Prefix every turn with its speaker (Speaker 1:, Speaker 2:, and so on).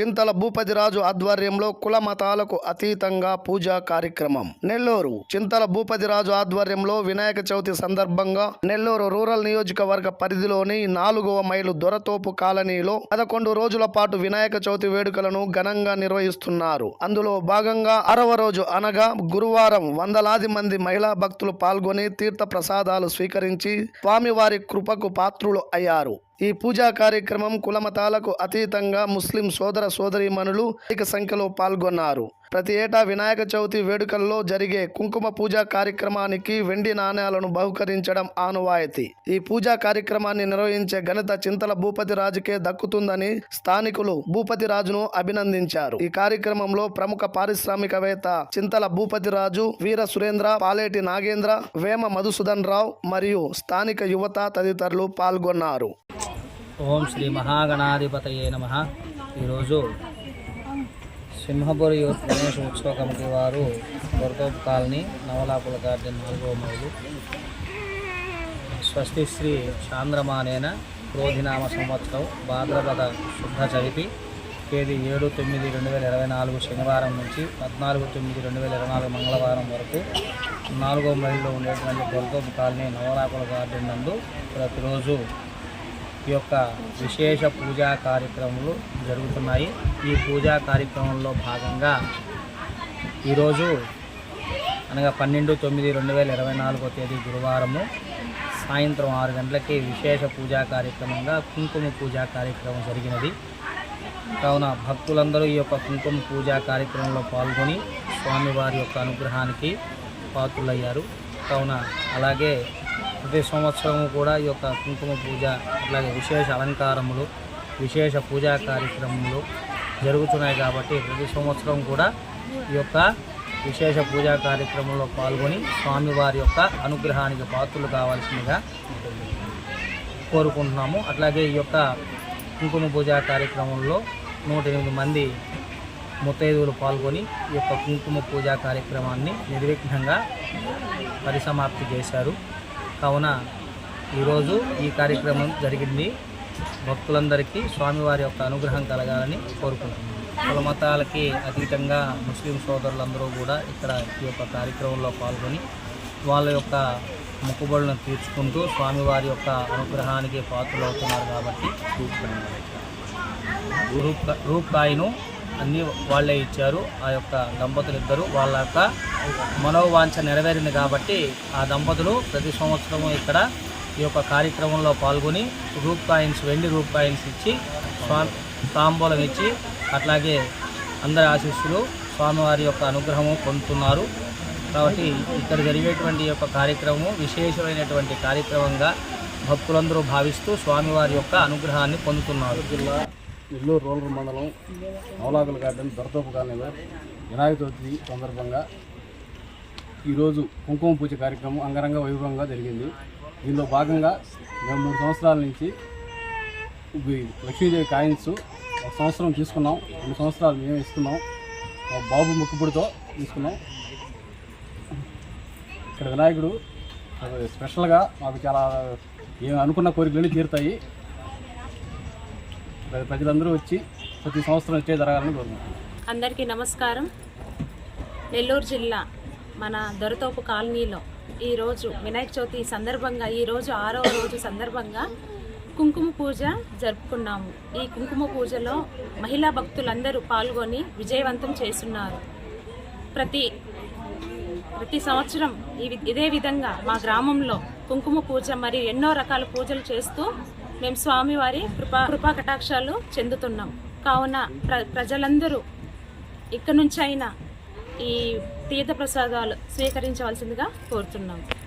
Speaker 1: చింతల భూపతిరాజు ఆధ్వర్యంలో కుల మతాలకు అతీతంగా పూజా కార్యక్రమం. నెల్లూరు. చింతల భూపతిరాజు ఆధ్వర్యంలో వినాయక చవితి సందర్భంగా నెల్లూరు రూరల్ నియోజకవర్గ పరిధిలోని నాలుగవ మైలు దొరతోపు కాలనీలో పదకొండు రోజుల పాటు వినాయక చవితి వేడుకలను ఘనంగా నిర్వహిస్తున్నారు. అందులో భాగంగా అరవ రోజు అనగా గురువారం వందలాది మంది మహిళా భక్తులు పాల్గొని తీర్థ ప్రసాదాలు స్వీకరించి స్వామివారి కృపకు పాత్రులు అయ్యారు. ఈ పూజా కార్యక్రమం కులమతాలకు అతీతంగా ముస్లిం సోదర సోదరీమణులు అధిక సంఖ్యలో పాల్గొన్నారు. ప్రతి ఏటా వినాయక చవితి వేడుకల్లో జరిగే కుంకుమ పూజా కార్యక్రమానికి వెండి నాణ్యాలను బహుకరించడం ఆనువాయితీ. ఈ పూజా కార్యక్రమాన్ని నిర్వహించే ఘనత చింతల భూపతి రాజుకే దక్కుతుందని స్థానికులు భూపతి రాజును అభినందించారు. ఈ కార్యక్రమంలో ప్రముఖ పారిశ్రామికవేత్త చింతల భూపతి రాజు వీర సురేంద్ర పాలేటి నాగేంద్ర వేమ మధుసూదన్ రావు మరియు స్థానిక యువత తదితరులు పాల్గొన్నారు.
Speaker 2: ఓం శ్రీ మహాగణాధిపతయే నమ. ఈరోజు సింహపురి యూత్ గణేష్ ఉత్సవ కమిటీ వారు దొరతోపు కాలనీ నవలాపుల గార్డెన్ నాలుగో మైలు స్వస్తి శ్రీ చాంద్రమానేన క్రోధినామ సంవత్సరం భాద్రపద శుద్ధ చవితి తేదీ ఏడు తొమ్మిది రెండు వేల ఇరవై నాలుగు శనివారం నుంచి పద్నాలుగు తొమ్మిది రెండు వేల ఇరవై నాలుగు మంగళవారం వరకు నాలుగో మైల్లో ఉండేటువంటి దొరతోపు కాలనీ నవలాపుల గార్డెన్ నందు ప్రతిరోజు ఈ యొక్క విశేష పూజా కార్యక్రమాలు జరుగుతున్నాయి. ఈ పూజా కార్యక్రమంలో భాగంగా ఈరోజు అనగా పన్నెండు తొమ్మిది రెండు వేల ఇరవై నాలుగో తేదీ గురువారము సాయంత్రం ఆరు గంటలకి విశేష పూజా కార్యక్రమంగా కుంకుమ పూజా కార్యక్రమం జరిగినది. కావున భక్తులందరూ ఈ యొక్క కుంకుమ పూజా కార్యక్రమంలో పాల్గొని స్వామివారి యొక్క అనుగ్రహానికి పాత్రులయ్యారు. కావున అలాగే ప్రతి సంవత్సరం కూడా ఈ యొక్క కుంకుమ పూజ అట్లాగే విశేష అలంకారములు విశేష పూజా కార్యక్రమములు జరుగుతున్నాయి కాబట్టి ప్రతి సంవత్సరం కూడా ఈ యొక్క విశేష పూజా కార్యక్రమంలో పాల్గొని స్వామివారి యొక్క అనుగ్రహానికి పాత్రలు కావాల్సిందిగా కోరుకుంటున్నాము. అట్లాగే ఈ యొక్క కుంకుమ పూజా కార్యక్రమంలో నూట ఎనిమిది మంది ముత్తైదువులు పాల్గొని ఈ యొక్క కుంకుమ పూజా కార్యక్రమాన్ని నిర్విఘ్నంగా పరిసమాప్తి చేశారు. కావున ఈరోజు ఈ కార్యక్రమం జరిగింది. భక్తులందరికీ స్వామివారి యొక్క అనుగ్రహం కలగాలని కోరుకుంటున్నాను కుల మతాలకి అతీతంగా ముస్లిం సోదరులందరూ కూడా ఇక్కడ ఈ యొక్క కార్యక్రమంలో పాల్గొని వాళ్ళ యొక్క మొక్కుబడులను తీర్చుకుంటూ స్వామివారి యొక్క అనుగ్రహానికి పాత్రలవుతున్నారు కాబట్టి. రూప్ రూపాయిను అన్నీ వాళ్ళే ఇచ్చారు. ఆ యొక్క దంపతులు ఇద్దరు. వాళ్ళ యొక్క మనోవాంఛ నెరవేరింది కాబట్టి ఆ దంపతులు ప్రతి సంవత్సరము ఇక్కడ ఈ యొక్క కార్యక్రమంలో పాల్గొని రూప్ కాయిన్స్ వెండి రూప్ కాయిన్స్ ఇచ్చి స్వామి తాంబూలం ఇచ్చి అట్లాగే అందరి ఆశీస్సులు స్వామివారి యొక్క అనుగ్రహము పొందుతున్నారు. కాబట్టి ఇక్కడ జరిగేటువంటి ఈ యొక్క కార్యక్రమం విశేషమైనటువంటి కార్యక్రమంగా భక్తులందరూ భావిస్తూ స్వామివారి యొక్క అనుగ్రహాన్ని పొందుతున్నారు.
Speaker 3: జిల్లా నెల్లూరు రూరల్ మండలం నవలాకుల గార్డెన్ దొరతోపు కాలనీలో వినాయక చవితి సందర్భంగా ఈరోజు కుంకుమ పూజ కార్యక్రమం అంగరంగ వైభవంగా జరిగింది. దీనిలో భాగంగా మేము మూడు సంవత్సరాల నుంచి లక్ష్మీదేవి కాయిన్స్ ఒక సంవత్సరం తీసుకున్నాం. రెండు సంవత్సరాలు మేము ఇస్తున్నాం. బాబు ముక్కుపుడితో తీసుకున్నాం. ఇక్కడ వినాయకుడు స్పెషల్గా మాకు చాలా మేము అనుకున్న కోరికలన్నీ తీరుతాయి. ప్రజలందరూ వచ్చి ప్రతి సంవత్సరం వచ్చే జరగాలని కోరుకుంటున్నాం.
Speaker 4: అందరికీ నమస్కారం. నెల్లూరు జిల్లా మన దొరతోపు కాలనీలో ఈరోజు వినాయక చవితి సందర్భంగా ఈరోజు ఆరవ రోజు సందర్భంగా కుంకుమ పూజ జరుపుకున్నాము. ఈ కుంకుమ పూజలో మహిళా భక్తులందరూ పాల్గొని విజయవంతం చేస్తున్నారు. ప్రతి ప్రతి సంవత్సరం ఈ ఇదే విధంగా మా గ్రామంలో కుంకుమ పూజ మరియు ఎన్నో రకాల పూజలు చేస్తూ మేము స్వామివారి కృపా కృపా కటాక్షాలు చెందుతున్నాం. కావున ప్ర ప్రజలందరూ ఇక్కడి నుంచి అయినా ఈ తీర్థ ప్రసాదాలు స్వీకరించవలసిందిగా కోరుతున్నాం.